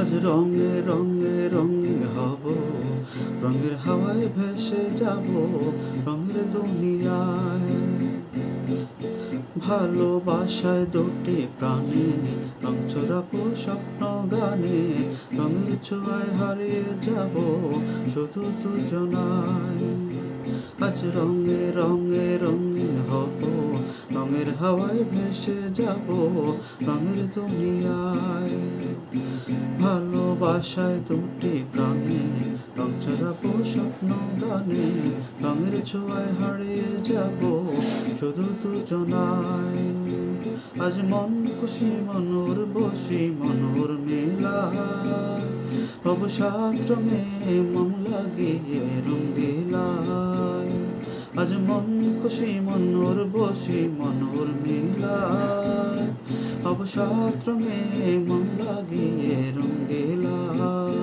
আজ রঙে রঙে রঙে হব। রঙের হাওয়ায় ভেসে যাব রঙের দুনিয়ায়। ভালোবাসায় দুটি প্রাণে রং চোরাবো স্বপ্ন গানে, রঙের ছোঁয়ায় হারিয়ে যাব শুধু দুজনায় আজ রঙে রঙে রঙিন হব হাওয়ায় ভেসে যাব রঙের দুনিয়ায়। ভালোবাসায় দুটি প্রাণে, রং চড়াবো স্বপ্ন গানে, রঙের ছোঁয়ায় হারিয়ে যাব শুধু দুজনায় আজ মন খুশি, মনোর বসি, মনোর মেলা। অবসাদ রঙে মন লাগিয়ে রঙ্গিলায় আজ মন খুশি, মনোর বসি মেলায় অবসাদ রঙে মন লাগিয়ে রঙ্গিলায়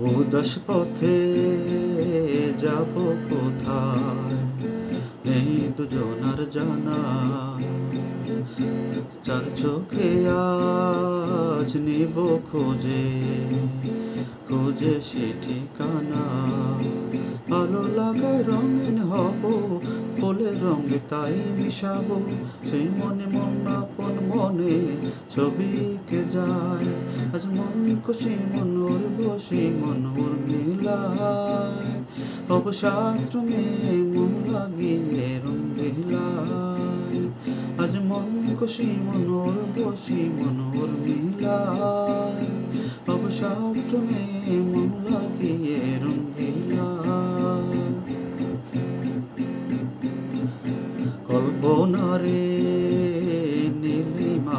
উদাস পথে যাব কোথায়? এই দুজনার জানা। চার চোখে আজ নিব খোঁজে খোঁজে সে ঠিকানা। ভালো লাগায় রঙিন হব ফুলের রঙে তাই মিশাবো। সেই মনে মন আপন মনে ছবিকে যায়। আজ মন খুশি মনোর বসি মনোর মিলায় অবসাদ রঙে মন লাগিয়ে রঙ্গিলায় আজ মন খুশি মনোর বসি মনোর মিলায় অবসাদ রঙে মন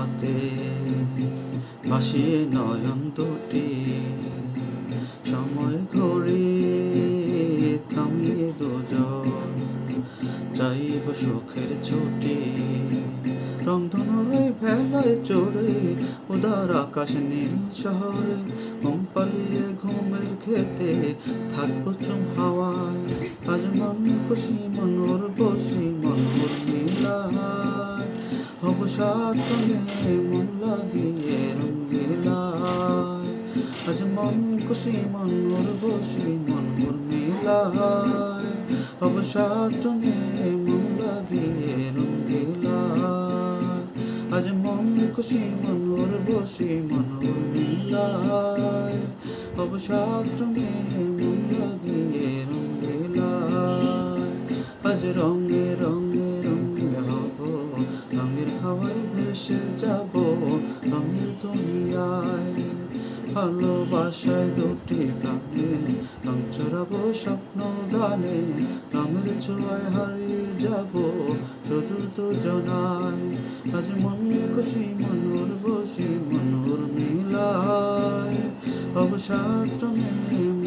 নীলিমাতে ভাসিয়ে নয়ন দুটি সময় ঘড়ি থামিয়ে দুজন চাইব সুখের ছুটি। রংধনুর ওই ভেলায় চড়ে উদার আকাশ নীল শহরে, ঘুম পালিয়ে ঘুমের খেতে থাকব চুম হাওয়ায় অবসাদ রঙে মন লাগিয়ে রঙ্গিলায় আজ মন খুশি মনোর বসি মনোর মিলায় অবসাদ রঙে মন লাগিয়ে রঙ্গিলায় আজ মন খুশি মনোর বসি মনোর মিলায় অবসাদ রঙে মন লাগিয়ে রঙ্গিলায় আজ রঙে রঙের আয়। ভালোবাসায় দুটি প্রাণে রং চড়াবো স্বপ্ন গানে রঙের ছোঁয়ায় হারিয়ে যাব চতুর্থ জনায়। আজ মন খুশি, মনোর বসি, মনোর মিলায়। অবসাদ রঙে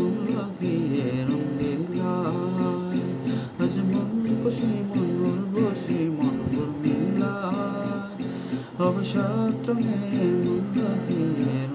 অবসাদ মন রঙ্গিলায়